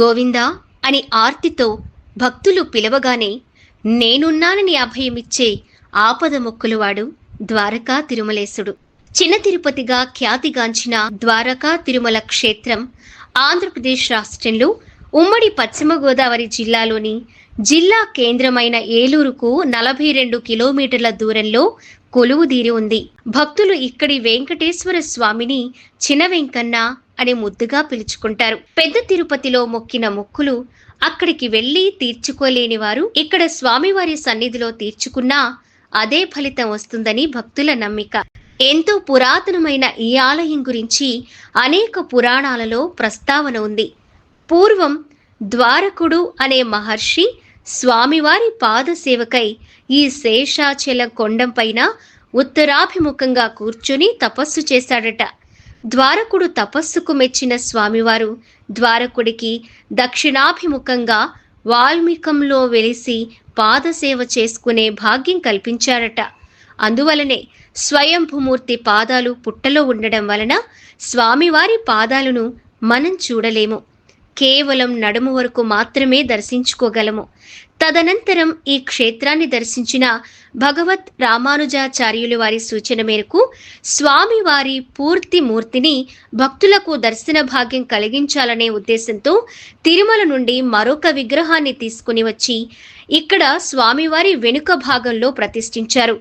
గోవిందా అని ఆర్తితో భక్తులు పిలవగానే నేనున్నానని అభయమిచ్చే ఆపద మొక్కులవాడు ద్వారకా తిరుమలేశుడు. చిన్న తిరుపతిగా ఖ్యాతిగాంచిన ద్వారకా తిరుమల క్షేత్రం ఆంధ్రప్రదేశ్ రాష్ట్రంలో ఉమ్మడి పశ్చిమ గోదావరి జిల్లాలోని జిల్లా కేంద్రమైన ఏలూరుకు నలభై రెండు కిలోమీటర్ల దూరంలో కొలువుదీరి ఉంది. భక్తులు ఇక్కడి వెంకటేశ్వర స్వామిని చిన్న వెంకన్న అని ముద్దుగా పిలుచుకుంటారు. పెద్ద తిరుపతిలో మొక్కిన మొక్కులు అక్కడికి వెళ్ళి తీర్చుకోలేని వారు ఇక్కడ స్వామివారి సన్నిధిలో తీర్చుకున్నా అదే ఫలితం వస్తుందని భక్తుల నమ్మిక. ఎంతో పురాతనమైన ఈ ఆలయం గురించి అనేక పురాణాలలో ప్రస్తావన ఉంది. పూర్వం ద్వారకుడు అనే మహర్షి స్వామివారి పాదసేవకై ఈ శేషాచల కొండంపైన ఉత్తరాభిముఖంగా కూర్చుని తపస్సు చేశాడట. ద్వారకుడు తపస్సుకు మెచ్చిన స్వామివారు ద్వారకుడికి దక్షిణాభిముఖంగా వాల్మీకంలో వెలిసి పాదసేవ చేసుకునే భాగ్యం కల్పించారట. అందువలనే స్వయంభూమూర్తి పాదాలు పుట్టలో ఉండడం వలన స్వామివారి పాదాలను మనం చూడలేము. కేవలం నడుము వరకు మాత్రమే దర్శించుకోగలము. తదనంతరం ఈ క్షేత్రాన్ని దర్శించిన భగవత్ రామానుజాచార్యులు వారి సూచన మేరకు స్వామివారి పూర్తి మూర్తిని భక్తులకు దర్శన భాగ్యం కలిగించాలనే ఉద్దేశంతో తిరుమల నుండి మరొక విగ్రహాన్ని తీసుకుని వచ్చి ఇక్కడ స్వామివారి వెనుక భాగంలో ప్రతిష్ఠించారు.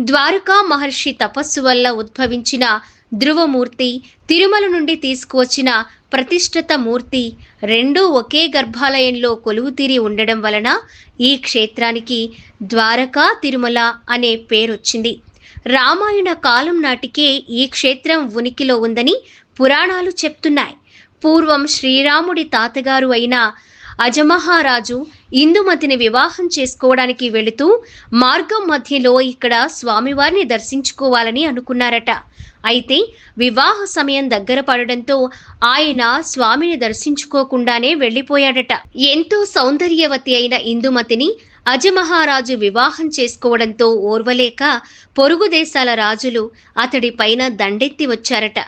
ద్వారకా మహర్షి తపస్సు వల్ల ఉద్భవించిన ధ్రువమూర్తి తిరుమల నుండి తీసుకువచ్చిన ప్రతిష్ఠిత మూర్తి రెండూ ఒకే గర్భాలయంలో కొలువుతీరి ఉండడం వలన ఈ క్షేత్రానికి ద్వారకా తిరుమల అనే పేరొచ్చింది. రామాయణ కాలం నాటికే ఈ క్షేత్రం ఉనికిలో ఉందని పురాణాలు చెప్తున్నాయి. పూర్వం శ్రీరాముడి తాతగారు అయిన అజమహారాజు ఇందుమతిని వివాహం చేసుకోవడానికి వెళుతూ మార్గం మధ్యలో ఇక్కడ స్వామివారిని దర్శించుకోవాలని అనుకున్నారట. అయితే వివాహ సమయం దగ్గర పడడంతో ఆయన స్వామిని దర్శించుకోకుండానే వెళ్ళిపోయాడట. ఎంతో సౌందర్యవతి అయిన ఇందుమతిని అజమహారాజు వివాహం చేసుకోవడంతో ఓర్వలేక పొరుగు దేశాల రాజులు అతడి పైన దండెత్తి వచ్చారట.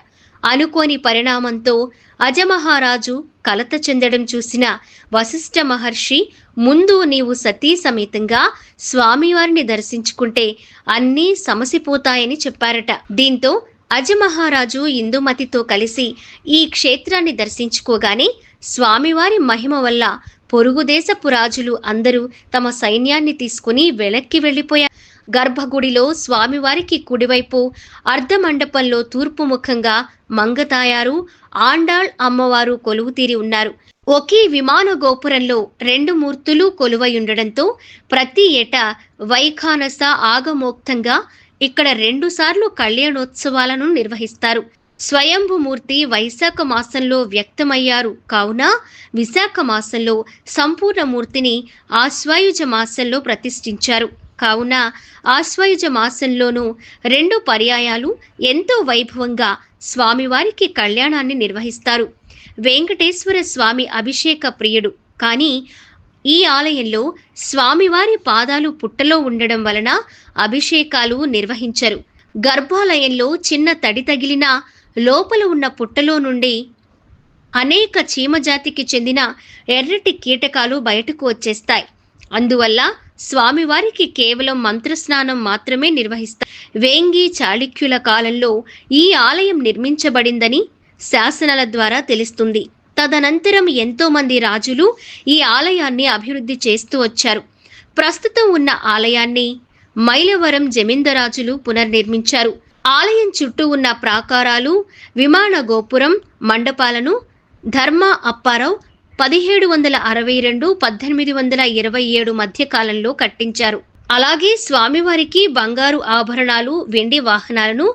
అనుకోని పరిణామంతో అజమహారాజు కలత చెందడం చూసిన వశిష్ఠ మహర్షి ముందు నీవు సతీ సమేతంగా స్వామివారిని దర్శించుకుంటే అన్నీ సమసిపోతాయని చెప్పారట. దీంతో అజమహారాజు ఇందుమతితో కలిసి ఈ క్షేత్రాన్ని దర్శించుకోగానే స్వామివారి మహిమ వల్ల పొరుగు దేశపు రాజులు అందరూ తమ సైన్యాన్ని తీసుకుని వెనక్కి వెళ్ళిపోయారు. గర్భగుడిలో స్వామివారికి కుడివైపు అర్ధమండపంలో తూర్పు ముఖంగా మంగతాయారు ఆండాళ్ అమ్మవారు కొలువుతీరి ఉన్నారు. ఒకే విమాన గోపురంలో రెండు మూర్తులు కొలువై ఉండడంతో ప్రతి ఏటా వైఖానస ఆగమోక్తంగా ఇక్కడ రెండుసార్లు కళ్యాణోత్సవాలను నిర్వహిస్తారు. స్వయంభుమూర్తి వైశాఖ మాసంలో వ్యక్తమయ్యారు. కావున విశాఖ మాసంలో సంపూర్ణ మూర్తిని ఆశ్వాయుజ మాసంలో ప్రతిష్ఠించారు. కావున ఆశ్వయుజ మాసంలోనూ రెండు పర్యాయాలు ఎంతో వైభవంగా స్వామివారికి కళ్యాణాన్ని నిర్వహిస్తారు. వెంకటేశ్వర స్వామి అభిషేక ప్రియుడు. కానీ ఈ ఆలయంలో స్వామివారి పాదాలు పుట్టలో ఉండడం వలన అభిషేకాలు నిర్వహించరు. గర్భాలయంలో చిన్న తడి తగిలిన లోపల ఉన్న పుట్టలో నుండి అనేక చీమజాతికి చెందిన ఎర్రటి కీటకాలు బయటకు వచ్చేస్తాయి. అందువల్ల స్వామివారికి కేవలం మంత్రస్నానం మాత్రమే నిర్వహిస్తారు వేంగి చాళుక్యుల కాలంలో ఈ ఆలయం నిర్మించబడిందని శాసనాల ద్వారా తెలుస్తుంది. తదనంతరం ఎంతో మంది రాజులు ఈ ఆలయాన్ని అభివృద్ధి చేస్తూ వచ్చారు. ప్రస్తుతం ఉన్న ఆలయాన్ని మైలవరం జమీందరాజులు పునర్నిర్మించారు. ఆలయం చుట్టూ ఉన్న ప్రాకారాలు విమాన గోపురం మండపాలను ధర్మ అప్పారావు పదిహేడు వందల అరవై రెండు పద్దెనిమిది వందల ఇరవై ఏడు మధ్య కాలంలో కట్టించారు. అలాగే స్వామివారికి బంగారు ఆభరణాలు వెండి వాహనాలను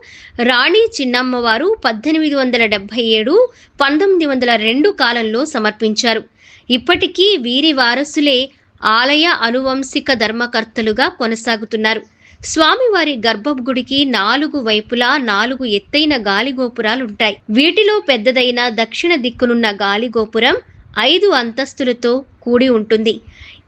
రాణి చిన్నమ్మవారు పద్దెనిమిది వందల డెబ్బై ఏడు పంతొమ్మిది వందల రెండు కాలంలో సమర్పించారు. ఇప్పటికీ వీరి వారసులే ఆలయ అనువంశిక ధర్మకర్తలుగా కొనసాగుతున్నారు. స్వామివారి గర్భగుడికి నాలుగు వైపులా నాలుగు ఎత్తైన గాలిగోపురాలుంటాయి. వీటిలో పెద్దదైన దక్షిణ దిక్కునున్న గాలిగోపురం ఐదు అంతస్తులతో కూడి ఉంటుంది.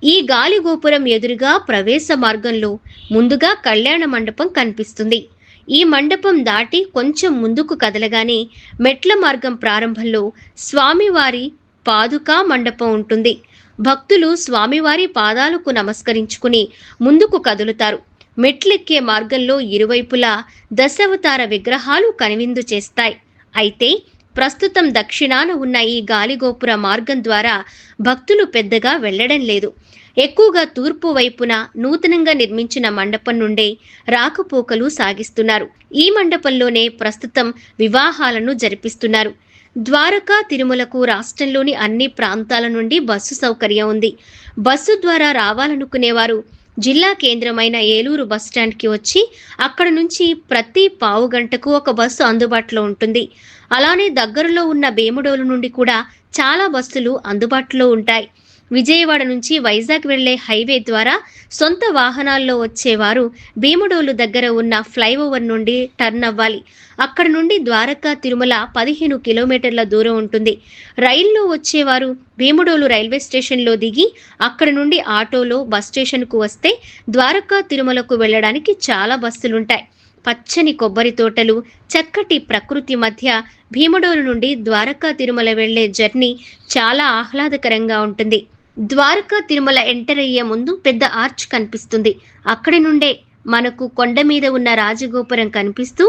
ఈ గాలి గోపురం ఎదురుగా ప్రవేశ మార్గంలో ముందుగా కళ్యాణ మండపం కనిపిస్తుంది. ఈ మండపం దాటి కొంచెం ముందుకు కదలగానే మెట్ల మార్గం ప్రారంభంలో స్వామివారి పాదుకా మండపం ఉంటుంది. భక్తులు స్వామివారి పాదాలకు నమస్కరించుకుని ముందుకు కదులుతారు. మెట్లెక్కే మార్గంలో ఇరువైపులా దశావతార విగ్రహాలు కనువిందు చేస్తాయి. అయితే ప్రస్తుతం దక్షిణాన ఉన్న ఈ గాలిగోపుర మార్గం ద్వారా భక్తులు పెద్దగా వెళ్ళడం లేదు. ఎక్కువగా తూర్పు వైపున నూతనంగా నిర్మించిన మండపం నుండే రాకపోకలు సాగిస్తున్నారు. ఈ మండపంలోనే ప్రస్తుతం వివాహాలను జరిపిస్తున్నారు. ద్వారకా తిరుమలకు రాష్ట్రంలోని అన్ని ప్రాంతాల నుండి బస్సు సౌకర్యం ఉంది. బస్సు ద్వారా రావాలనుకునేవారు జిల్లా కేంద్రమైన ఏలూరు బస్ స్టాండ్కి వచ్చి అక్కడ నుంచి ప్రతి పావు గంటకు ఒక బస్సు అందుబాటులో ఉంటుంది. అలానే దగ్గరలో ఉన్న భీముడోలు నుండి కూడా చాలా బస్సులు అందుబాటులో ఉంటాయి. విజయవాడ నుంచి వైజాగ్ వెళ్ళే హైవే ద్వారా సొంత వాహనాల్లో వచ్చేవారు. భీముడోలు దగ్గర ఉన్న ఫ్లైఓవర్ నుండి టర్న్ అవ్వాలి. అక్కడ నుండి ద్వారకా తిరుమల పదిహేను కిలోమీటర్ల దూరం ఉంటుంది. రైల్లో వచ్చేవారు భీముడోలు రైల్వే స్టేషన్లో దిగి అక్కడ నుండి ఆటోలో బస్ స్టేషన్కు వస్తే ద్వారకా తిరుమలకు వెళ్ళడానికి చాలా బస్సులుంటాయి. పచ్చని కొబ్బరి తోటలు చక్కటి ప్రకృతి మధ్య భీమడోలు నుండి ద్వారకా తిరుమల వెళ్ళే జర్నీ చాలా ఆహ్లాదకరంగా ఉంటుంది. ద్వారకా తిరుమల ఎంటర్ అయ్యే ముందు పెద్ద ఆర్చ్ కనిపిస్తుంది. అక్కడి నుండే మనకు కొండ మీద ఉన్న రాజగోపురం కనిపిస్తూ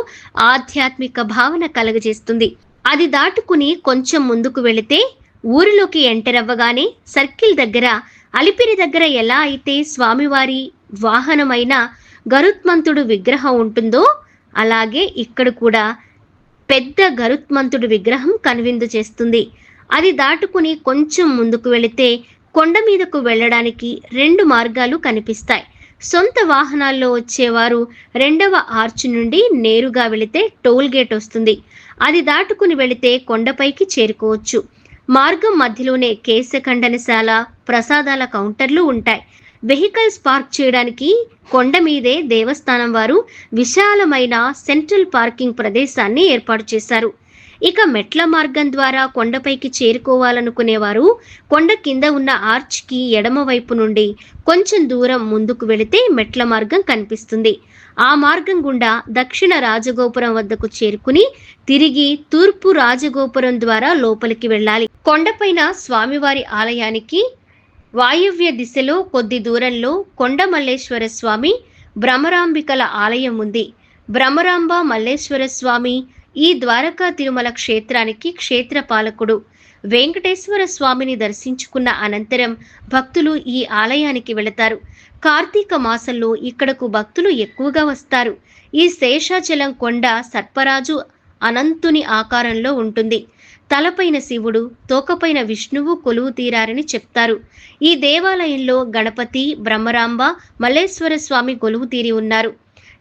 ఆధ్యాత్మిక భావన కలగజేస్తుంది. అది దాటుకుని కొంచెం ముందుకు వెళితే ఊరిలోకి ఎంటర్ అవ్వగానే సర్కిల్ దగ్గర అలిపిరి దగ్గర ఎలా అయితే స్వామివారి వాహనమైన గరుత్మంతుడు విగ్రహం ఉంటుందో అలాగే ఇక్కడ కూడా పెద్ద గరుత్మంతుడు విగ్రహం కనువిందు చేస్తుంది. అది దాటుకుని కొంచెం ముందుకు వెళితే కొండ మీదకు వెళ్ళడానికి రెండు మార్గాలు కనిపిస్తాయి. సొంత వాహనాల్లో వచ్చేవారు రెండవ ఆర్చ్ నుండి నేరుగా వెళితే టోల్ గేట్ వస్తుంది. అది దాటుకుని వెళితే కొండపైకి చేరుకోవచ్చు. మార్గం మధ్యలోనే కేశఖండనశాల ప్రసాదాల కౌంటర్లు ఉంటాయి. వెహికల్స్ పార్క్ చేయడానికి కొండ మీదే దేవస్థానం వారు విశాలమైన సెంట్రల్ పార్కింగ్ ప్రదేశాన్ని ఏర్పాటు చేశారు. ఇక మెట్ల మార్గం ద్వారా కొండపైకి చేరుకోవాలనుకునేవారు కొండ కింద ఉన్న ఆర్చ్కి ఎడమ వైపు నుండి కొంచెం దూరం ముందుకు వెళితే మెట్ల మార్గం కనిపిస్తుంది. ఆ మార్గం గుండా దక్షిణ రాజగోపురం వద్దకు చేరుకుని తిరిగి తూర్పు రాజగోపురం ద్వారా లోపలికి వెళ్ళాలి. కొండపైన స్వామివారి ఆలయానికి వాయవ్య దిశలో కొద్ది దూరంలో కొండమల్లేశ్వర స్వామి భ్రమరాంబికల ఆలయం ఉంది. భ్రమరాంబ మల్లేశ్వర స్వామి ఈ ద్వారకా తిరుమల క్షేత్రానికి క్షేత్ర పాలకుడు వెంకటేశ్వర స్వామిని దర్శించుకున్న అనంతరం భక్తులు ఈ ఆలయానికి వెళతారు. కార్తీక మాసంలో ఇక్కడకు భక్తులు ఎక్కువగా వస్తారు. ఈ శేషాచలం కొండ సర్పరాజు అనంతుని ఆకారంలో ఉంటుంది. తలపైన శివుడు తోకపైన విష్ణువు కొలువు తీరారని చెప్తారు. ఈ దేవాలయంలో గణపతి బ్రహ్మరాంబ మల్లేశ్వర స్వామి కొలువు తీరి ఉన్నారు.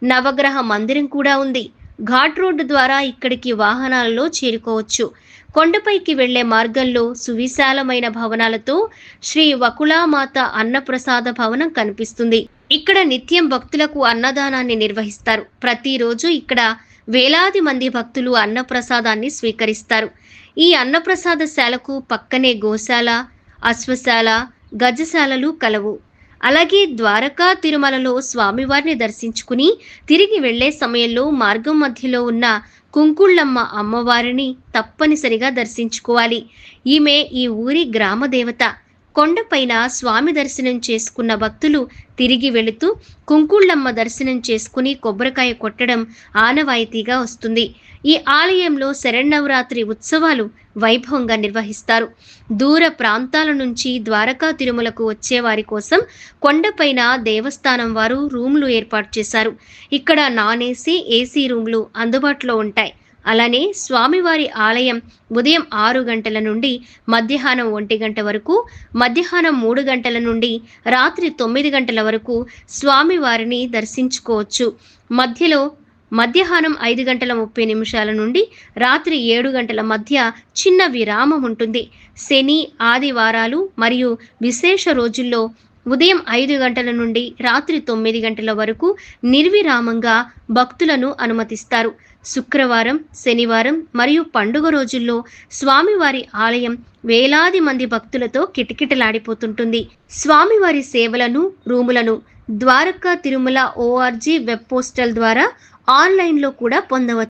నవగ్రహ మందిరం కూడా ఉంది. ఘాట్ రోడ్డు ద్వారా ఇక్కడికి వాహనాలలో చేరుకోవచ్చు. కొండపైకి వెళ్ళే మార్గంలో సువిశాలమైన భవనాలతో శ్రీ వకులామాత అన్నప్రసాద భవనం కనిపిస్తుంది. ఇక్కడ నిత్యం భక్తులకు అన్నదానాన్ని నిర్వహిస్తారు. ప్రతిరోజు ఇక్కడ వేలాది మంది భక్తులు అన్నప్రసాదాన్ని స్వీకరిస్తారు. ఈ అన్నప్రసాద శాలకు పక్కనే గోశాల అశ్వశాల గజశాలలు కలవు. అలాగే ద్వారకా తిరుమలలో స్వామివారిని దర్శించుకుని తిరిగి వెళ్ళే సమయంలో మార్గం మధ్యలో ఉన్న కుంకుళ్ళమ్మ అమ్మవారిని తప్పనిసరిగా దర్శించుకోవాలి. ఈమె ఈ ఊరి గ్రామ దేవత కొండపైన స్వామి దర్శనం చేసుకున్న భక్తులు తిరిగి వెళుతూ కుంకుళ్ళమ్మ దర్శనం చేసుకుని కొబ్బరికాయ కొట్టడం ఆనవాయితీగా వస్తుంది. ఈ ఆలయంలో శరణవరాత్రి ఉత్సవాలు వైభవంగా నిర్వహిస్తారు. దూర ప్రాంతాల నుంచి ద్వారకా తిరుమలకు వచ్చేవారి కోసం కొండపైన దేవస్థానం వారు రూమ్లు ఏర్పాటు చేశారు. ఇక్కడ నాన్ ఏసీ ఏసీ రూమ్లు అందుబాటులో ఉంటాయి. అలానే స్వామివారి ఆలయం ఉదయం ఆరు గంటల నుండి మధ్యాహ్నం ఒంటి గంట వరకు మధ్యాహ్నం మూడు గంటల నుండి రాత్రి తొమ్మిది గంటల వరకు స్వామివారిని దర్శించుకోవచ్చు. మధ్యలో మధ్యాహ్నం ఐదు గంటల ముప్పై నిమిషాల నుండి రాత్రి ఏడు గంటల మధ్య చిన్న విరామం ఉంటుంది. శని ఆదివారాలు మరియు విశేష రోజుల్లో ఉదయం ఐదు గంటల నుండి రాత్రి తొమ్మిది గంటల వరకు నిర్విరామంగా భక్తులను అనుమతిస్తారు. శుక్రవారం శనివారం మరియు పండుగ రోజుల్లో స్వామివారి ఆలయం వేలాది మంది భక్తులతో కిటకిటలాడిపోతుంటుంది. స్వామివారి సేవలను రూములను Dwaraka Tirumala org web postal ద్వారా ఆన్లైన్లో కూడా పొందవచ్చు